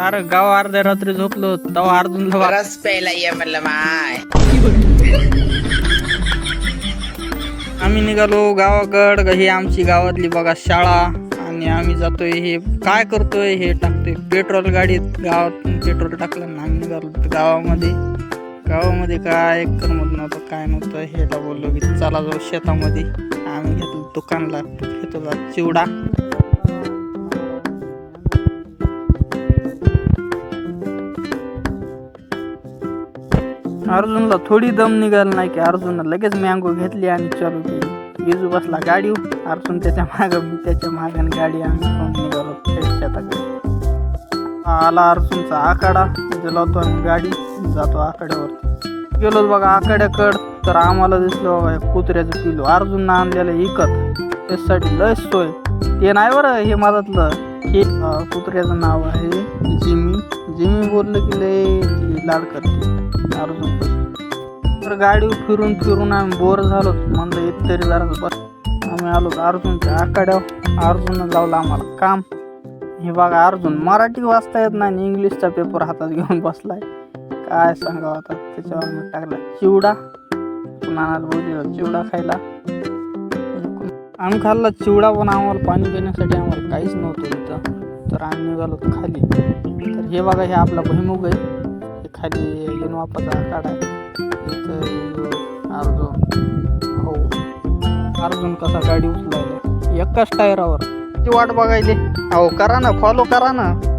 अरे गाव अर्ध्या रात्री झोपलो तेव्हा अर्जुनला वा- रस प्यायला ये म्हणलं माय. आम्ही निघालो गावाकड ही आमची गावातली बघा शाळा आणि आम्ही जातोय हे काय करतोय हे टाकतोय. पेट्रोल गाडीत गावात पेट्रोल टाकलं ना आम्ही निघालो गावामध्ये. गावामध्ये काय करमत नव्हतं काय नव्हतं हेला बोललो की चला जाऊ शेतामध्ये. आम्ही घेतलो दुकानला घेतला चिवडा. अर्जुनला थोडी दम निघाला नाही की अर्जुनला लगेच मँगो घेतली आणि चालू केली बिजू बसला गाडी अर्जुन त्याच्या माग मी त्याच्या मागाने गाडी आणि निघालो शेताकडे. आला अर्जुनचा आखाडा लावतो आम्ही गाडी जातो आखाड्यावर गेलो बघा आखाड्याकड तर आम्हाला दिसलं बाबा कुत्र्याचं पिलू अर्जुननं आणलेलं इकत त्याच्यासाठी लय सोय. ते नाही बरं हे मधातलं हे कुत्र्याचं नाव आहे जिमी. जिमी बोललं की लय लाड करते. अर्जुन तर गाडी फिरून फिरून आम्ही बोर झालो. म्हणलं एक तरी जरा बस. आम्ही आलो अर्जुनच्या आखाड्यावर. अर्जुन लावलं आम्हाला काम. हे बघा अर्जुन मराठी वाचता येत नाही इंग्लिशचा पेपर हातात घेऊन बसलाय. काय सांगावं आता? त्याच्यावर मी टाकला. चिवडा. नानाला बोललेला चिवडा खायला. आम्ही खाल्ला चिवडा पण आम्हाला पाणी पिण्यासाठी आम्हाला काहीच नव्हतं इथं. तर आम्ही निघालो खाली. तर हे बघा हे आपला भुईमुग आहे. खाली येऊन वापस आहे. अर्जुन. हो. अर्जुन कसा गाडी उचलायला? एकाच टायरावर. ती वाट बघायली अहो करा ना फॉलो करा ना.